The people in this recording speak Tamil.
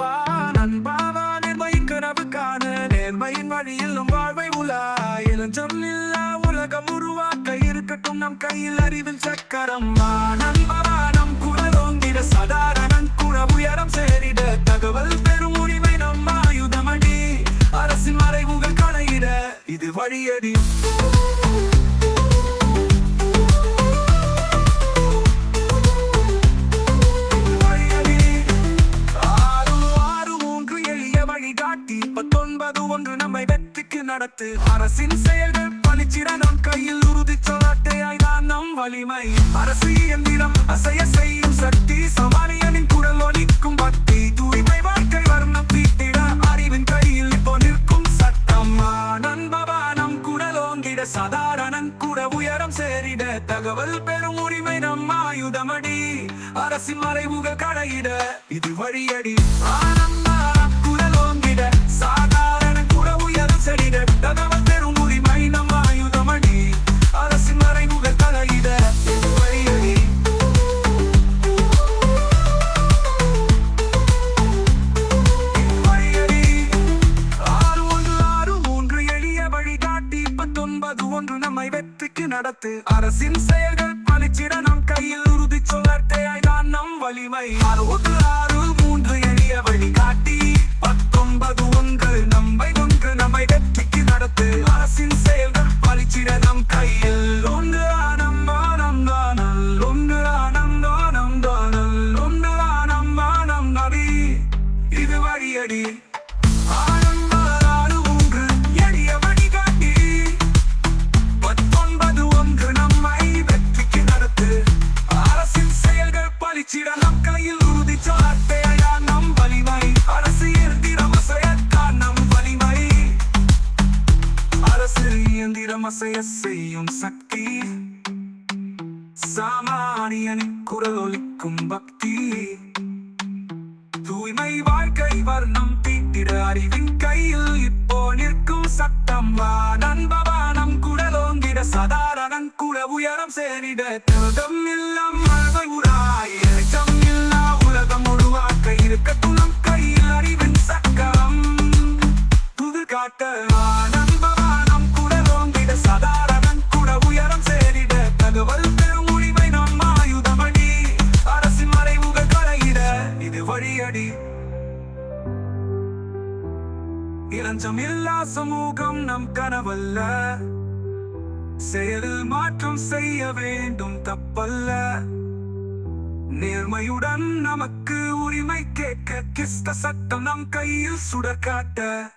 வா நண்பாவா நேர்மை காண நேர்மையின் வழியில் நம் வாழ்வை உலா இளஞ்சம் இல்லா உலகம் உருவாக்க இருக்கட்டும் நம் கையில் அறிவில் சக்கரம். வா நம் குரல் ஓங்கிட சதாரணன் குற உயரம் சேரிட. தகவல் பெரும் உரிமை நம் ஆயுதமடி. அரசின் மறைவுகள் களையிட இது வழியடி. பத்தொன்பது ஒன்று நம்மை வெற்றிக்கு நடத்து. அரசின் செயல்கள் பளிச்சிட நம் கையில் உறுதி சொல்லாட்டையாய் தான் நம் வலிமை. அரசு இயந்திரம் அசைய செய்யும் சக்தி. சமாளியனின் குரல் ஒலிக்கும் பக்தி. தூய்மை வாழ்க்கை வர்ணம் தீட்டிட அறிவின் கையில் இப்போ நிற்கும் சட்டம் நண்பவா நம் குரல் ஓங்கிட சாதாரணன் கூட உயரம் சேரிட. தகவல் பெரும் உரிமை நம் ஆயுதமடி. அரசின் மறைமுக கடையிட. இது வழியடி. ஆனந்த ஒன்று நம்மை வெற்றிக்கு நடத்து. அரசின் செயல்கள் பழிச்சிட நம் கையில் உறுதி சொல்லட்டையாய் தான் நம் வலிமை. அறுபது ஆறு மூன்று எளிய வழிகாட்டி பத்தொன்பது ஒன்று நம்மை ஒன்று நம்மை வெற்றிக்கு நடத்து. அரசின் செயல்கள் பழிச்சிட நம் கையில் ஒன்று இது வழியடி. ஆனந்த செயல்கள் பளிச்சிட உறுதி சாட்டையா நம் வலிமை. அரசு இயந்திரம் அசையத்தான் நம் வலிமை. அரசு இயந்திரம் அசைய செய்யும் சக்தி. சாமானியனின் குரல் ஒலிக்கும் பக்தி. தூய்மை வாழ்க்கை வர்ணம் தீட்டிட அறிவின் கையில் இப்போ நிற்கும் சத்தம் வா. நண்பவானம் குடலோங்கிட சாதாரணன் குட உயரம் சேரிட திருதம் இல்லம் காட்ட ஆனந்தவானம் கூட ரோங்கிட குடலோங்கிட சாதாரணன் கூட உயரம் சேரிட தகவல் பெரும் உரிமை நம் ஆயுதமடி. அரசின் மறைமுக கலையிட இது வழியடி. இளஞ்சம் இல்லா சமூகம் நம் கனவல்ல. செயலில் மாற்றம் செய்ய வேண்டும் தப்பல்ல. நேர்மையுடன் நமக்கு உரிமை கேட்க கிஸ்த சட்டம் நம் கையில் சுடர் காட்ட.